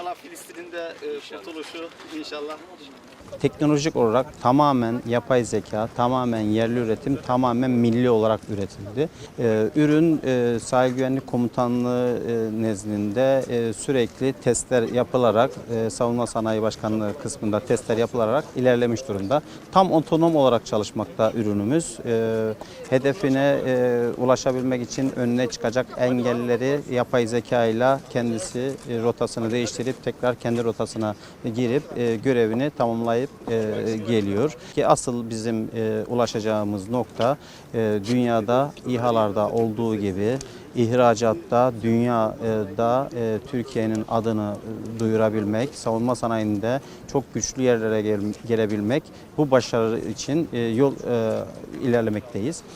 Yiğidin de e, kurtuluşu inşallah. Teknolojik olarak tamamen yapay zeka, tamamen yerli üretim, tamamen milli olarak üretildi. Ee, ürün e, sahil güvenlik komutanlığı e, nezdinde e, sürekli testler yapılarak, e, savunma sanayi başkanlığı kısmında testler yapılarak ilerlemiş durumda. Tam otonom olarak çalışmakta ürünümüz. E, hedefine e, ulaşabilmek için önüne çıkacak engelleri yapay zeka ile kendisi e, rotasını değiştirip tekrar kendi rotasına girip e, görevini tamamlayıp e, geliyor. Ki asıl bizim e, ulaşacağımız nokta e, dünyada İHA'larda olduğu gibi ihracatta, dünyada e, Türkiye'nin adını e, duyurabilmek, savunma sanayinde çok güçlü yerlere gel- gelebilmek. Bu başarı için e, yol e, ilerlemekteyiz.